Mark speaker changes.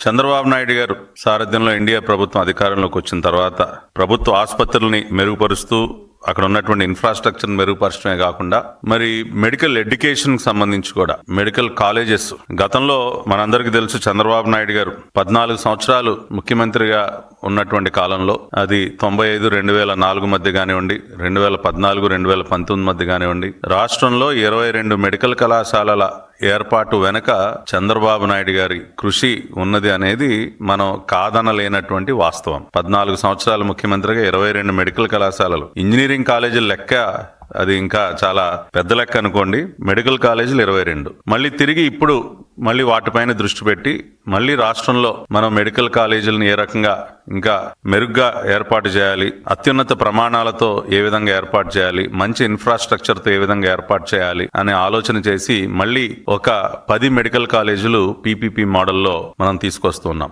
Speaker 1: చంద్రబాబు నాయుడు గారు సారథ్యంలో ఇండియా ప్రభుత్వం అధికారంలోకి వచ్చిన తర్వాత ప్రభుత్వ ఆసుపత్రుల్ని మెరుగుపరుస్తూ అక్కడ ఉన్నటువంటి ఇన్ఫ్రాస్ట్రక్చర్ మెరుగుపరచడమే కాకుండా మరి మెడికల్ ఎడ్యుకేషన్కి సంబంధించి కూడా మెడికల్ కాలేజెస్ గతంలో మనందరికీ తెలుసు చంద్రబాబు నాయుడు గారు పద్నాలుగు సంవత్సరాలు ముఖ్యమంత్రిగా ఉన్నటువంటి కాలంలో అది తొంభై ఐదు రెండు వేల నాలుగు మధ్య కానివ్వండి రెండు వేల పద్నాలుగు రెండు వేల పంతొమ్మిది మధ్య కానివ్వండి రాష్ట్రంలో ఇరవై రెండు మెడికల్ కళాశాలల ఏర్పాటు వెనక చంద్రబాబు నాయుడు గారి కృషి ఉన్నది అనేది మనం కాదనలేనటువంటి వాస్తవం. పద్నాలుగు సంవత్సరాల ముఖ్యమంత్రిగా ఇరవై రెండు మెడికల్ కళాశాలలు. ఇంజనీరింగ్ కాలేజీల లెక్క అది ఇంకా చాలా పెద్ద లెక్క అనుకోండి. మెడికల్ కాలేజీలు ఇరవై రెండు. మళ్ళీ తిరిగి ఇప్పుడు మళ్ళీ వాటిపైన దృష్టి పెట్టి మళ్ళీ రాష్ట్రంలో మనం మెడికల్ కాలేజీలను ఏ రకంగా ఇంకా మెరుగ్గా ఏర్పాటు చేయాలి అత్యున్నత ప్రమాణాలతో ఏ విధంగా ఏర్పాటు చేయాలి మంచి ఇన్ఫ్రాస్ట్రక్చర్తో ఏ విధంగా ఏర్పాటు చేయాలి అనే ఆలోచన చేసి మళ్ళీ ఒక పది మెడికల్ కాలేజీలు పీపీపీ మోడల్లో మనం తీసుకొస్తున్నాం